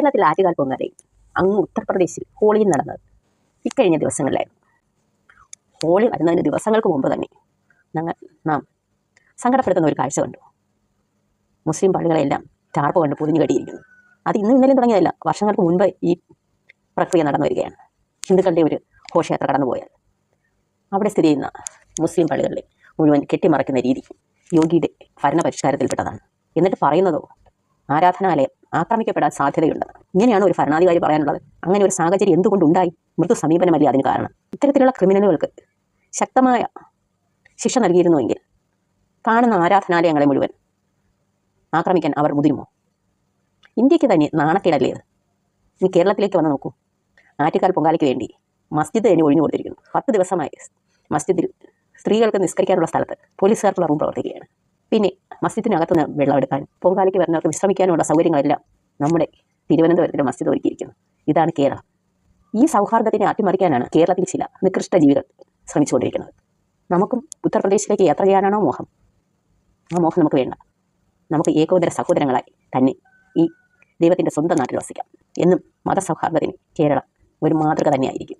കേരളത്തിൽ ആറ്റുകാൽ പൊങ്കാലയും അങ്ങ് ഉത്തർപ്രദേശിൽ ഹോളിയും നടന്നത്. ഇക്കഴിഞ്ഞ ദിവസങ്ങളിലായിരുന്നു ഹോളി വരുന്നതിന് ദിവസങ്ങൾക്ക് മുമ്പ് തന്നെ ഞങ്ങൾ നാം സങ്കടപ്പെടുത്തുന്ന ഒരു കാഴ്ച കണ്ടു. മുസ്ലിം പള്ളികളെല്ലാം ടാർപ്പ് കൊണ്ട് പൊതിഞ്ഞു കെട്ടിയിരിക്കുന്നു അത് ഇന്നും ഇന്നലെയും തുടങ്ങിയതല്ല വർഷങ്ങൾക്ക് മുൻപ് ഈ പ്രക്രിയ നടന്നു വരികയാണ്. ഹിന്ദുക്കളുടെ ഒരു ഘോഷയാത്ര കടന്നുപോയാൽ. അവിടെ സ്ഥിതി ചെയ്യുന്ന മുസ്ലിം പള്ളികളിൽ മുഴുവൻ കെട്ടിമറയ്ക്കുന്ന രീതി യോഗിയുടെ ഭരണപരിഷ്കാരത്തിൽപ്പെട്ടതാണ്. എന്നിട്ട് പറയുന്നതോ ആരാധനാലയം ആക്രമിക്കപ്പെടാൻ സാധ്യതയുണ്ട്. ഇങ്ങനെയാണ് ഒരു ഭരണാധികാരി പറയാനുള്ളത്. അങ്ങനെ ഒരു സാഹചര്യം എന്തുകൊണ്ടുണ്ടായി? മൃദു സമീപനമല്ല അതിന് കാരണം? ഇത്തരത്തിലുള്ള ക്രിമിനലുകൾക്ക് ശക്തമായ ശിക്ഷ നൽകിയിരുന്നുവെങ്കിൽ കാണുന്ന ആരാധനാലയങ്ങളെ മുഴുവൻ ആക്രമിക്കാൻ അവർ മുതിരുമോ? ഇന്ത്യയ്ക്ക് തന്നെ നാണക്കേടല്ലേ ഇത്? ഇനി കേരളത്തിലേക്ക് വന്ന് നോക്കൂ. ആറ്റുകാൽ പൊങ്കാലയ്ക്ക് വേണ്ടി മസ്ജിദ് തന്നെ ഒഴിഞ്ഞു കൊടുത്തിരിക്കുന്നു. പത്ത് ദിവസമായി മസ്ജിദിൽ സ്ത്രീകൾക്ക് നിസ്കരിക്കാനുള്ള സ്ഥലത്ത് പോലീസുകാർക്കുള്ള റൂം പ്രവർത്തിക്കുകയാണ്. പിന്നെ മസ്ജിദിനകത്ത് നിന്ന് വെള്ളം എടുക്കാനും പൊങ്കാലയ്ക്ക് വരുന്നവർക്ക് വിശ്രമിക്കാനുള്ള സൗകര്യങ്ങളെല്ലാം നമ്മുടെ തിരുവനന്തപുരത്തിലെ മസ്ജിദ് ഒരുക്കിയിരിക്കുന്നു. ഇതാണ് കേരളം. ഈ സൗഹാർദ്ദത്തിനെ അട്ടിമറിക്കാനാണ് കേരളത്തിൽ ചില നികൃഷ്ട ജീവികൾ ശ്രമിച്ചുകൊണ്ടിരിക്കുന്നത്. നമുക്കും ഉത്തർപ്രദേശിലേക്ക് യാത്ര ചെയ്യാനാണോ മോഹം? ആ മോഹം നമുക്ക് വേണ്ട. നമുക്ക് ഏകോദര സഹോദരങ്ങളായി തന്നെ ഈ ദൈവത്തിന്റെ സ്വന്തം നാട്ടിൽ വസിക്കാം. എന്നും മതസൗഹാർദ്ദത്തിന് കേരളം ഒരു മാതൃക തന്നെയായിരിക്കും.